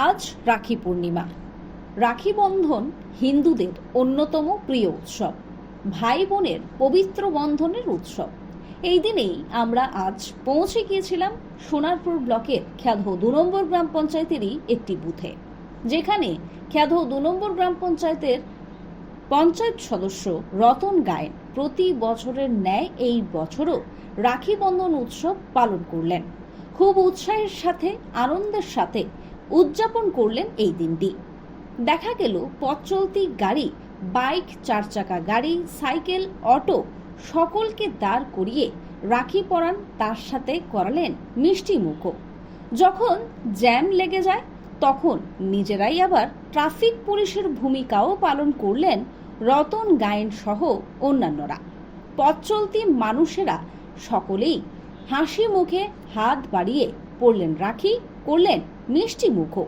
আজ রাখি পূর্ণিমা। রাখি বন্ধন হিন্দুদের অন্যতম প্রিয় উৎসব। ভাই বোনের পবিত্র বন্ধনের উৎসব। এই দিনেই আমরা আজ পৌঁছে গিয়েছিলাম সোনারপুর ব্লকের খ্যাধ দু নম্বর গ্রাম পঞ্চায়েতেরই একটি বুথে, যেখানে খ্যাধ দু নম্বর গ্রাম পঞ্চায়েতের পঞ্চায়েত সদস্য রতন গায়েন প্রতি বছরের ন্যায় এই বছরও রাখি বন্ধন উৎসব পালন করলেন। খুব উৎসাহের সাথে, আনন্দের সাথে উদযাপন করলেন এই দিনটি। দেখা গেল পথ চলতি গাড়ি, বাইক চার চাকা গাড়ি, সাইকেল, অটো সকলকে দাঁড় করিয়ে রাখি পরান তার সাথে করালেন মিষ্টি মুখো। যখন জ্যাম লেগে যায়, তখন নিজেরাই আবার ট্রাফিক পুলিশের ভূমিকাও পালন করলেন রতন গায়েন সহ অন্যান্যরা। পথ চলতি মানুষেরা সকলেই হাসি মুখে হাত বাড়িয়ে পড়লেন রাখি করলেন মিষ্টি মুখো।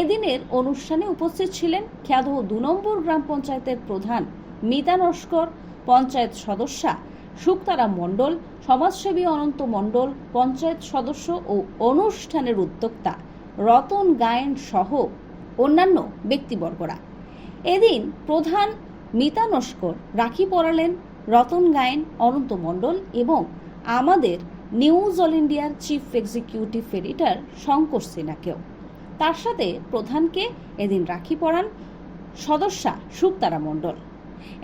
এদিনের অনুষ্ঠানে উপস্থিত ছিলেন খ্যাধ দু নম্বর গ্রাম পঞ্চায়েতের প্রধান মিতা নস্কর, পঞ্চায়েত সদস্যা শুক্তারা মণ্ডল, সমাজসেবী অনন্ত মণ্ডল, পঞ্চায়েত সদস্য ও অনুষ্ঠানের উদ্যোক্তা রতন গায়েন সহ অন্যান্য ব্যক্তিবর্গরা। এদিন প্রধান মিতা নস্কর রাখি পরালেন, রতন গায়েন, অনন্ত মণ্ডল এবং আমাদের নিউজ অল ইন্ডিয়ার চিফ এক্সিকিউটিভ এডিটর শঙ্কর সিনহাকেও। তার সাথে প্রধানকে এদিন রাখি পরান সদস্যা শুক্তারা মণ্ডল।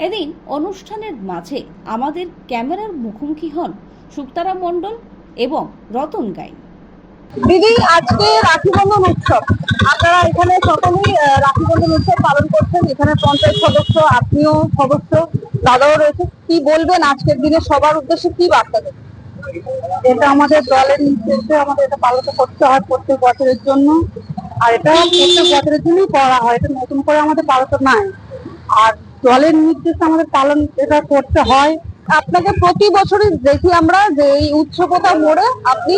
এদিন অনুষ্ঠানের মাঝে আমাদের ক্যামেরার মুখোমুখি হন শুক্তারা মণ্ডল এবং রতন গাইন। দিদি, আজকে রাখি বন্ধন উৎসব। আপনারা এখানে সকলেই রাখি বন্ধন উৎসব পালন করছেন। এখানে পঞ্চায়েত সদস্য, আপনিও সদস্য, দাদাও রয়েছে কি বলবেন আজকের দিনে? সবার উদ্দেশ্যে কি বার্তা দেবেন? এটা আমাদের দলের নির্দেশে আমাদের এটা পালন করতে হয় প্রত্যেক বছরের জন্য। আর এটা প্রত্যেক বছরের জন্যই করা হয়, এটা নতুন করে আমাদের পালন নাই। আর দলের নির্দেশে আমাদের পালন এটা করতে হয়। আপনাকে প্রতি বছরই দেখি আমরা যে এই উৎসবতা মোড়ে আপনি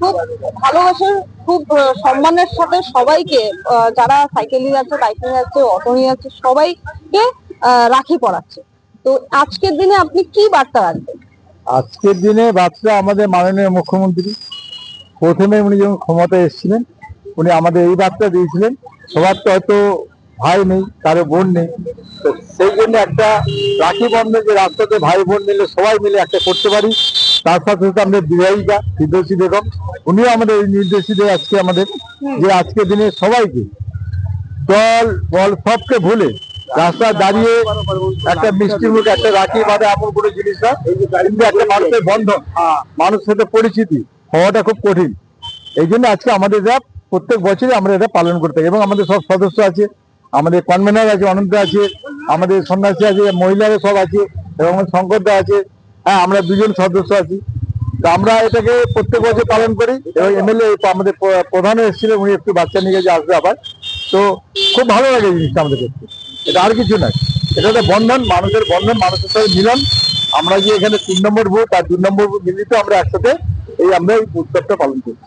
খুব ভালোবাসে খুব সম্মানের সাথে সবাইকে যারা সাইকেল নিয়ে যাচ্ছে বাইক নিয়ে যাচ্ছে অটো নিয়ে যাচ্ছে সবাইকে রাখি পড়াচ্ছে তো আজকের দিনে আপনি কি বার্তা রাখবেন? আজকের দিনে বাচ্চা আমাদের মাননীয় মুখ্যমন্ত্রী প্রথমে উনি যখন ক্ষমতায় এসেছিলেন, উনি আমাদের এই বার্তা দিয়েছিলেন। সবার তো হয়তো ভাই নেই, কারও বোন নেই। তো সেই জন্য একটা রাখি বন্ধন যে রাস্তাতে ভাই বোন মিলে সবাই মিলে একটা করতে পারি। তার সাথে সাথে আমাদের বিবাহিকা ফিরদৌসী বেগম, উনিও আমাদের এই নির্দেশ দিয়ে আজকে আমাদের যে আজকের দিনে সবাইকে দল, বল সবকে ভুলে রাস্তায় দাঁড়িয়ে একটা মিষ্টি মুখ, একটা রাখি বাদে এমন কোনো জিনিস না কিন্তু একটা মানুষের বন্ধন, মানুষের সাথে পরিচিতি হওয়াটা খুব কঠিন। এই জন্য আজকে আমাদের এটা প্রত্যেক বছরই আমরা এটা পালন করতে থাকি, এবং আমাদের সব সদস্য আছে, আমাদের কনভেনার আছে, অনন্ত আছে, আমাদের সন্ন্যাসী আছে, মহিলারা সব আছে, এবং শঙ্করদা আছে হ্যাঁ আমরা দুজন সদস্য আছি। তো আমরা এটাকে প্রত্যেক বছর পালন করি, এবং এমএলএ আমাদের প্র- প্রধানও এসেছিলেন, উনি একটু বাচ্চা নিয়ে গেছে, আসবে আবার। তো খুব ভালো লাগে জিনিসটা আমাদের করতে এটা আর কিছু নয়। এটা একটা বন্ধন মানুষের বন্ধন মানুষের সাথে মিলন। আমরা যে এখানে তিন নম্বর ভোট আর দুই নম্বর ভোট মিলিত আমরা একসাথে এই আমরা এই উৎসবটা পালন করি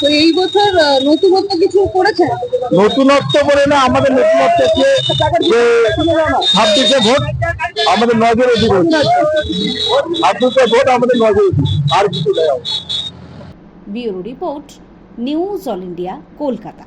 তো এই বছর আহ, নতুনত্ব কিছু করেছেন নতুনত্ব বলে না আমাদের নতুনত্ব হচ্ছে যে ছাব্বিশে ভোট আমাদের নজরে দিব ছাব্বিশে ভোট আমাদের নজরে আর কিছু আমাদের। Bureau report news all India Kolkata.